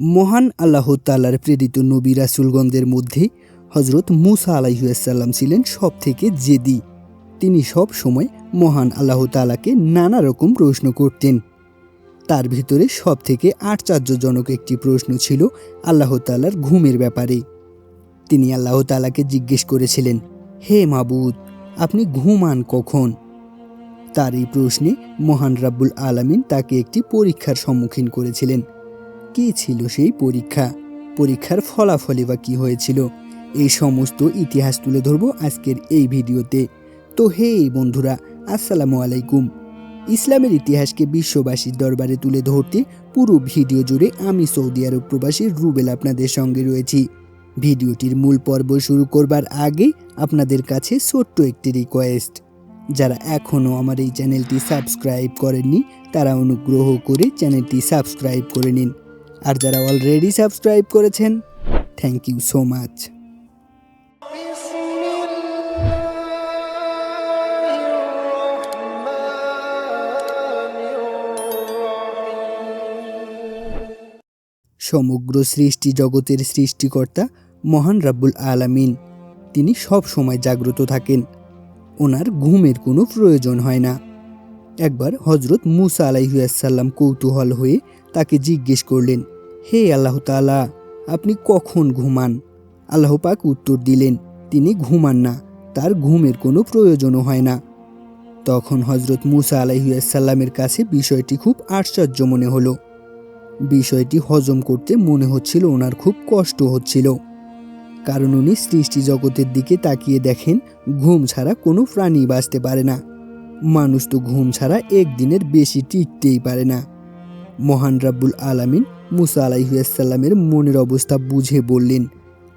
মহান আল্লাহ তাল্লার প্রেরিত নবী রাসুলগণদের মধ্যে হজরত মুসা আলাইসাল্লাম ছিলেন সব থেকে জেদি। তিনি সব সময় মহান আল্লাহ তালাকে নানা রকম প্রশ্ন করতেন। তার ভিতরে সব থেকে আশ্চর্যজনক একটি প্রশ্ন ছিল আল্লাহ তালার ঘুমের ব্যাপারে। তিনি আল্লাহ তালাকে জিজ্ঞেস করেছিলেন, হে মাবুদ, আপনি ঘুমান কখন? তার এই প্রশ্নে মহান রাব্বুল আলামিন তাকে একটি পরীক্ষার সম্মুখীন করেছিলেন। কী ছিল সেই পরীক্ষা? পরীক্ষার ফলাফলে বা কী হয়েছিল? এই সমস্ত ইতিহাস তুলে ধরব আজকের এই ভিডিওতে। তো হে বন্ধুরা, আসসালামু আলাইকুম। ইসলামের ইতিহাসকে বিশ্ববাসীর দরবারে তুলে ধরতে পুরো ভিডিও জুড়ে আমি সৌদি আরব প্রবাসী রুবেল আপনাদের সঙ্গে রয়েছি। ভিডিওটির মূল পর্ব শুরু করবার আগে আপনাদের কাছে ছোট্ট একটি রিকোয়েস্ট যারা এখনও আমার এই চ্যানেলটি সাবস্ক্রাইব করেননি, তারা অনুগ্রহ করে চ্যানেলটি সাবস্ক্রাইব করে নিন। আর যারা অলরেডি সাবস্ক্রাইব করেছেন থ্যাংক ইউ সো মাচ সমগ্র সৃষ্টি জগতের সৃষ্টিকর্তা মহান রাব্বুল আলামিন। তিনি সব সময় জাগ্রত থাকেন। ওনার ঘুমের কোনো প্রয়োজন হয় না। একবার হজরত মুসা আলাইসাল্লাম কৌতূহল হয়ে তাকে জিজ্ঞেস করলেন, হে আল্লাহ তাআলা, আপনি কখন ঘুমান? আল্লাহ পাক উত্তর দিলেন, তিনি ঘুমান না, তার ঘুমের কোনো প্রয়োজনও হয় না। তখন হজরত মুসা আলাইসাল্লামের কাছে বিষয়টি খুব আশ্চর্য মনে হলো। বিষয়টি হজম করতে মনে হচ্ছিল ওনার খুব কষ্ট হচ্ছিল। কারণ উনি সৃষ্টি জগতের দিকে তাকিয়ে দেখেন, ঘুম ছাড়া কোনো প্রাণী বাঁচতে পারে না। মানুষ তো ঘুম ছাড়া একদিনের বেশি টিকতেই পারে না। মহান রাব্বুল আলামিন মুসা আলাইসাল্লামের মনের অবস্থা বুঝে বললেন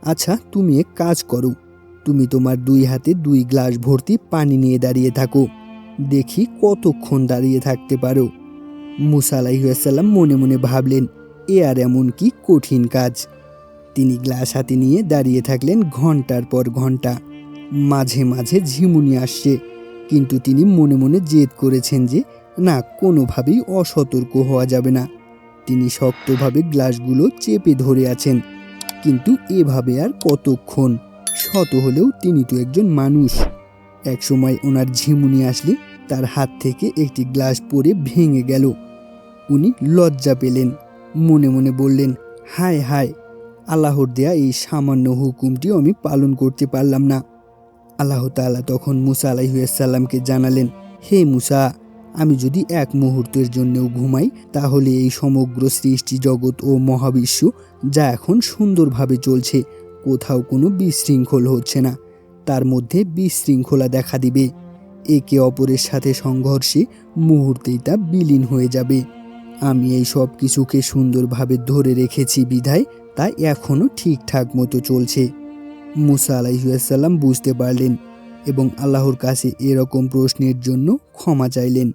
আচ্ছা তুমি এক কাজ করো। তুমি তোমার দুই হাতে দুই গ্লাস ভর্তি পানি নিয়ে দাঁড়িয়ে থাকো। দেখি কতক্ষণ দাঁড়িয়ে থাকতে পারো। মুসা আলাইসাল্লাম মনে মনে ভাবলেন, এ আর এমন কি কঠিন কাজ? তিনি গ্লাস হাতে নিয়ে দাঁড়িয়ে থাকলেন ঘণ্টার পর ঘণ্টা। মাঝে মাঝে ঝিমুনি আসছে, কিন্তু তিনি মনে মনে জেদ করেছেন যে না, কোনোভাবেই অসতর্ক হওয়া যাবে না। তিনি শক্তভাবে গ্লাসগুলো চেপে ধরে আছেন, কিন্তু এভাবে আর কতক্ষণ? শত হলেও তিনি তো একজন মানুষ। একসময় ওনার ঝিমুনি আসলে তার হাত থেকে একটি গ্লাস পরে ভেঙে গেল। উনি লজ্জা পেলেন, মনে মনে বললেন, হায় হায়, আল্লাহর দেয়া এই সামান্য হুকুমটিও আমি পালন করতে পারলাম না। আল্লাহ তাআলা তখন মুসা আলাইসাল্লামকে জানালেন, হে মুসা আমি যদি এক মুহূর্তের জন্যও ঘুমাই, তাহলে এই সমগ্র সৃষ্টি জগৎ ও মহাবিশ্ব যা এখন সুন্দরভাবে চলছে, কোথাও কোনো বিশৃঙ্খল হচ্ছে না। তার মধ্যে বিশৃঙ্খলা দেখা দিবে। একে অপরের সাথে সংঘর্ষে মুহূর্তেই তা বিলীন হয়ে যাবে। আমি এই সব কিছুকে সুন্দরভাবে ধরে রেখেছি বিধায় তা এখনও ঠিকঠাক মতো চলছে। মুসা আলাইসাল্লাম বুঝতে পারলেন এবং আল্লাহর কাছে এরকম প্রশ্নের জন্য ক্ষমা চাইলেন।